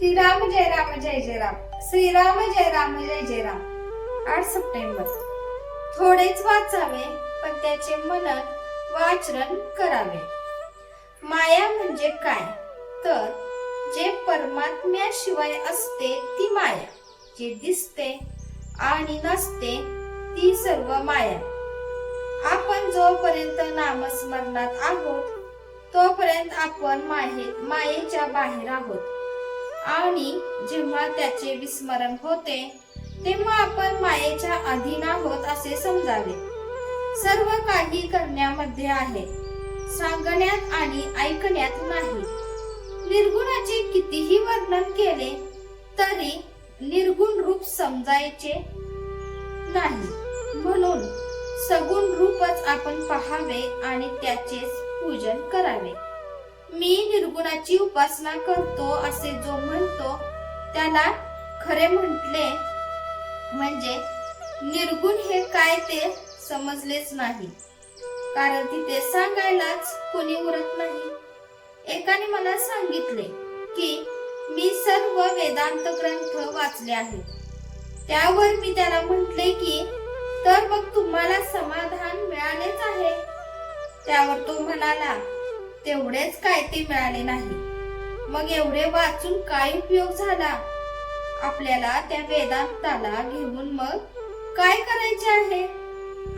श्रीराम जय राम जय जय राम. श्रीराम जय राम जय जय राम. आठ सप्टेंबर. थोडेच वाचावे पण त्याचे मनन वाचरण करावे. माया म्हणजे काय? तर जे परमात्म्याशिवाय असते ती माया. जे दिसते आणि नसते ती सर्व माया. आपण जोपर्यंत नामस्मरणात आहोत तोपर्यंत आपण माये मायेच्या बाहेर आहोत. आणि जेव्हा त्याचे विस्मरण होते तेव्हा आपण मायेच्या अधीन आहोत असे समजावे. सर्व काही करण्यामध्ये आहे सांगण्यात आणि ऐकण्यात नाही. निर्गुणाचे कितीही वर्णन केले तरी निर्गुण रूप समजायचे नाही. म्हणून सगुण रूपच आपण पहावे आणि त्याचेच पूजन करावे. मी निर्गुणाची उपासना करतो असे जो म्हणतो त्याला खरे म्हटले म्हणजे निर्गुण हे काय ते समजलेच नाही. कारण तिथे सांगायलाच कोणी उरत नाही. एकाने मला सांगितले की मी सर्व वेदांत ग्रंथ वाचले आहेत. त्यावर मी त्याला म्हटले की तर मग तुम्हाला समाधान मिळालेच आहे. त्यावर तो म्हणाला तेवढेच काय ते मिळाले नाही. मग एवढे वाचून काय उपयोग झाला? आपल्याला त्या वेदांताला घेऊन मग काय करायचे आहे?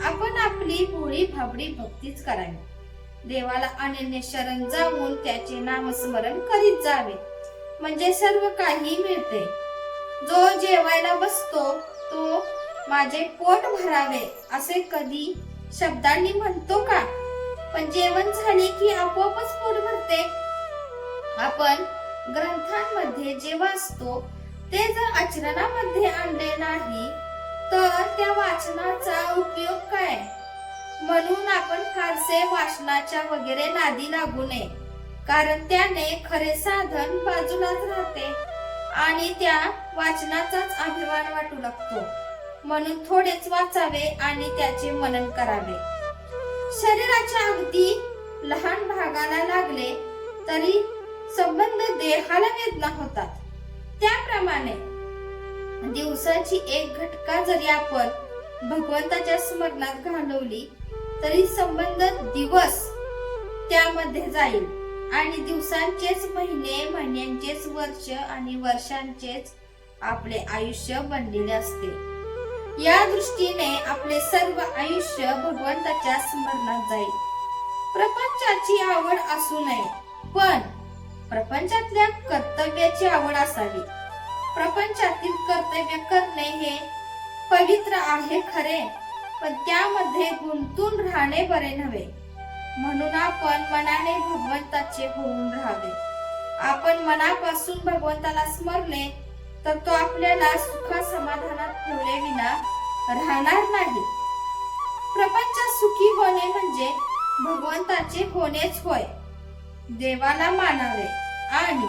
आपण आपली भोळी भाबडी भक्तीच करावी. देवाला अनन्य शरण जाऊन त्याचे नामस्मरण करीत जावे. म्हणजे सर्व काही मिळते. जो जेवायला बसतो तो माझे पोट भरावे असे कधी शब्दांनी म्हणतो का? पण जेवण झाले की आपोआपच पोट भरते. आपण ग्रंथांमध्ये जे वाचतो ते जर आचरणामध्ये आणले नाही तर त्या वाचनाचा उपयोग काय? म्हणून आपण फारसे वाचनाच्या वगैरे नादी लागू नये कारण त्याने खरे साधन बाजूलाच राहते आणि त्या वाचनाचाच अभिमान वाटू लागतो. म्हणून थोडेच वाचावे आणि त्याचे मनन करावे. शरीराच्या अगदी लहान भागाला लागले तरी संबंध देहाला वेदना होतात. त्याप्रमाणे दिवसाची एक घटका जरी आपण भगवंताच्या स्मरणात घालवली तरी संबंध दिवस त्यामध्ये जाईल आणि दिवसांचेच महिने महिन्यांचेच वर्ष आणि वर्षांचेच आपले आयुष्य बनलेले असते. या दृष्टीने आपले सर्व आयुष्य भगवंताच्या स्मरणात जाईल. प्रपंचाची आवड असू नये पण प्रपंचातल्या कर्तव्याची आवड असावी. प्रपंचातील कर्तव्य करणे हे पवित्र आहे खरे पण त्यामध्ये गुंतून राहणे बरे नव्हे. म्हणून आपण मनाने भगवंताचे होऊन राहावे. आपण मनापासून भगवंताला स्मरले तर तो आपल्याला सुखा समाधानात ठेवले विना राहणार नाही. प्रपंच सुखी होणे म्हणजे भगवंताचे होणेच होय. देवाला मानावे आणि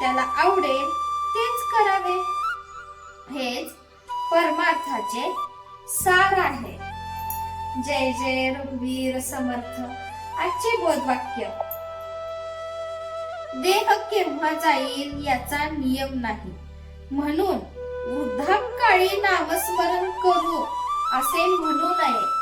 त्याला आवडेल तेच करावे. हेच परमार्थाचे सार आहे. जय जय रघुवीर समर्थ. आजचे बोधवाक्य. देह केव्हा जाईल याचा नियम नाही. म्हणून वृद्धापकाळी नामस्मरण करू असे म्हणू नये.